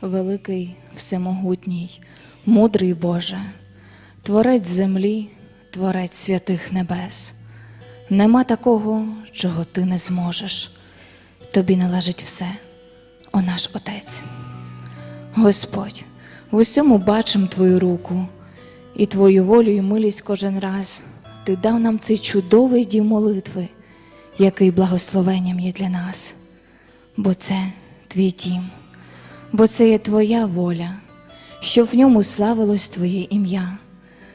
великий, всемогутній, мудрий Боже, Творець землі, Творець святих небес. Нема такого, чого ти не зможеш. Тобі належить все, о наш Отець. Господь, в усьому бачим Твою руку і Твою волю і милість кожен раз. Ти дав нам цей чудовий дім молитви, який благословенням є для нас, бо це твій дім, бо це є Твоя воля, щоб в ньому славилось Твоє ім'я.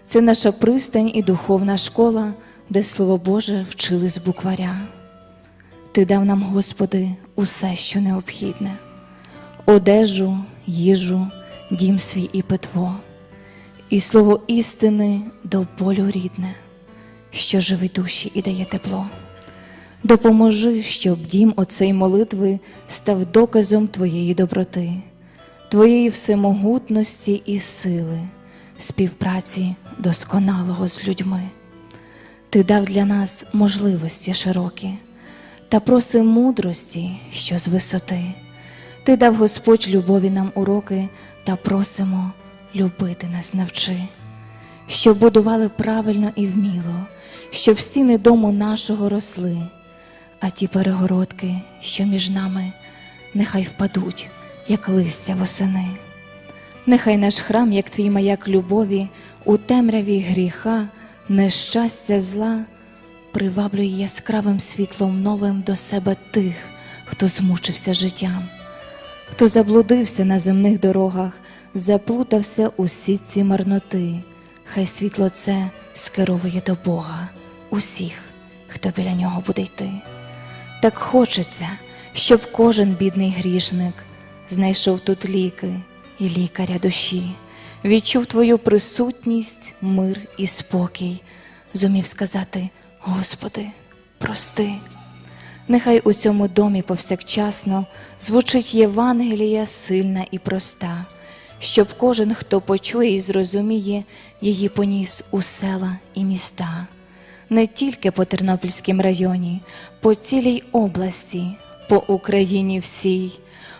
Це наша пристань і духовна школа, де Слово Боже вчили з букваря. Ти дав нам, Господи, усе, що необхідне одежу, їжу, дім свій і питво, і слово істини до болю рідне, що живить душі і дає тепло. Допоможи, щоб дім оцей молитви став доказом Твоєї доброти, Твоєї всемогутності і сили, співпраці досконалого з людьми. Ти дав для нас можливості широкі та проси мудрості, що з висоти. Ти дав Господь любові нам уроки та просимо любити нас навчи, щоб будували правильно і вміло, щоб стіни дому нашого росли, а ті перегородки, що між нами, нехай впадуть, як листя восени. Нехай наш храм, як твій маяк любові, у темряві гріха, нещастя зла, приваблює яскравим світлом новим до себе тих, хто змучився життям, хто заблудився на земних дорогах, заплутався у сітці марноти. Хай світло це скеровує до Бога усіх, хто біля нього буде йти. Так хочеться, щоб кожен бідний грішник знайшов тут ліки і лікаря душі, відчув твою присутність, мир і спокій, зумів сказати: Господи, прости. Нехай у цьому домі повсякчасно звучить Євангелія сильна і проста, щоб кожен, хто почує і зрозуміє, її поніс у села і міста, не тільки по Тернопільському районі, по цілій області, по Україні всій,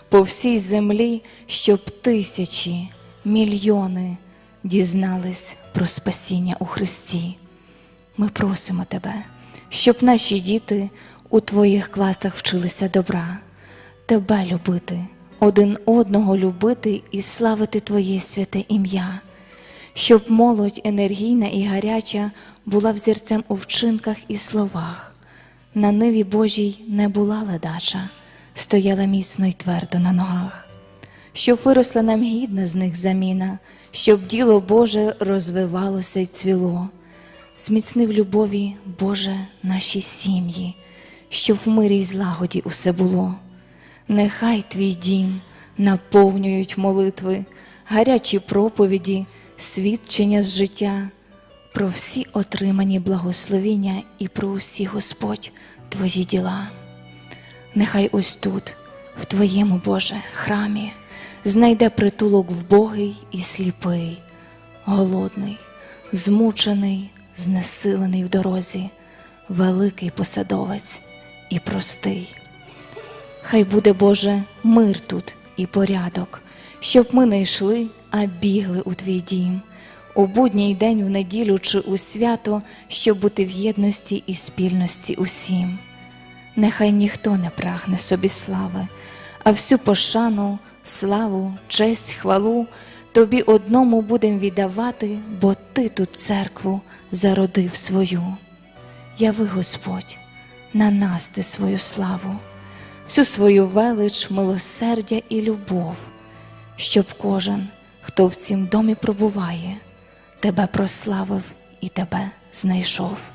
по всій землі, щоб тисячі, мільйони дізнались про спасіння у Христі. Ми просимо тебе, щоб наші діти у твоїх класах вчилися добра, тебе любити, один одного любити і славити Твоє святе ім'я, щоб молодь енергійна і гаряча була взірцем у вчинках і словах. На ниві Божій не була ледача, стояла міцно й твердо на ногах, щоб виросла нам гідна з них заміна, щоб діло Боже розвивалося й цвіло. Зміцнив любові, Боже, наші сім'ї, щоб в мирі й злагоді усе було. Нехай твій дім наповнюють молитви, гарячі проповіді, свідчення з життя, про всі отримані благословіння і про усі, Господь, твої діла. Нехай ось тут, в Твоєму Боже храмі, знайде притулок вбогий і сліпий, голодний, змучений, знесилений в дорозі, великий посадовець і простий. Хай буде, Боже, мир тут і порядок, щоб ми не йшли, а бігли у твій дім, у будній день, в неділю чи у свято, щоб бути в єдності і спільності усім. Нехай ніхто не прагне собі слави, а всю пошану, славу, честь, хвалу тобі одному будем віддавати, бо ти тут церкву зародив свою. Яви, Господь, на нас ти свою славу, всю свою велич, милосердя і любов, щоб кожен, хто в цім домі пробуває, тебе прославив і тебе знайшов.